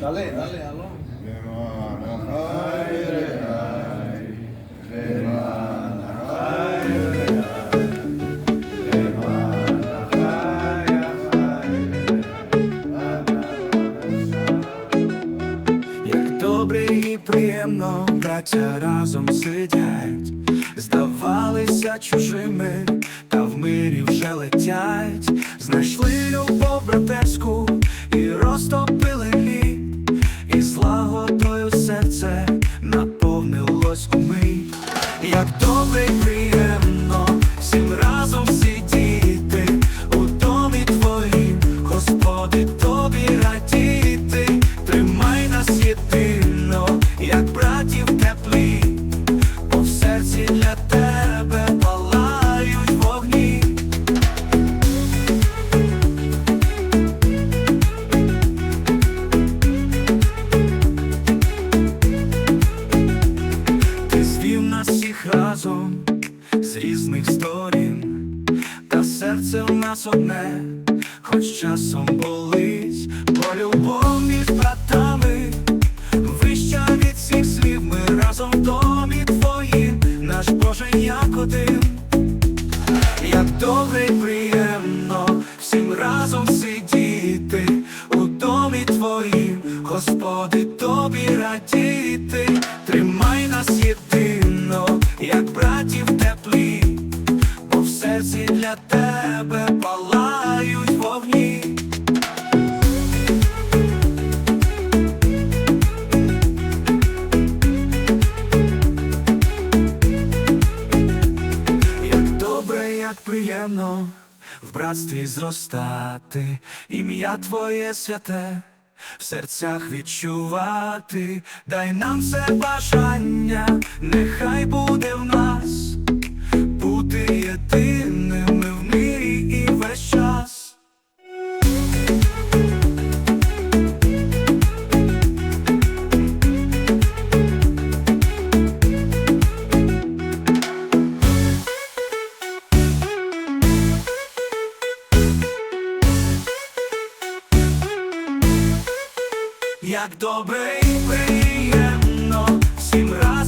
Dale, dale, aló. Як добре і приємно, браття разом сидять, здавалися чужими, та в мирі вже летять, знайшли любов братерську наповнилось умий, Як добре разом з різних сторін, та серце в нас одне, хоч часом болить, бо любов між братами вища від всіх слів. Ми разом в домі твоїм, наш Боже, як один, як добре і приємно всім разом сидіти у домі твоїм, Господи, тобі радіти, тримай нас єдино, тебе палають вогні. Як добре, як приємно в братстві зростати, ім'я Твоє святе в серцях відчувати, дай нам це бажання, нехай буде в нас, Як добре і приємно всім разом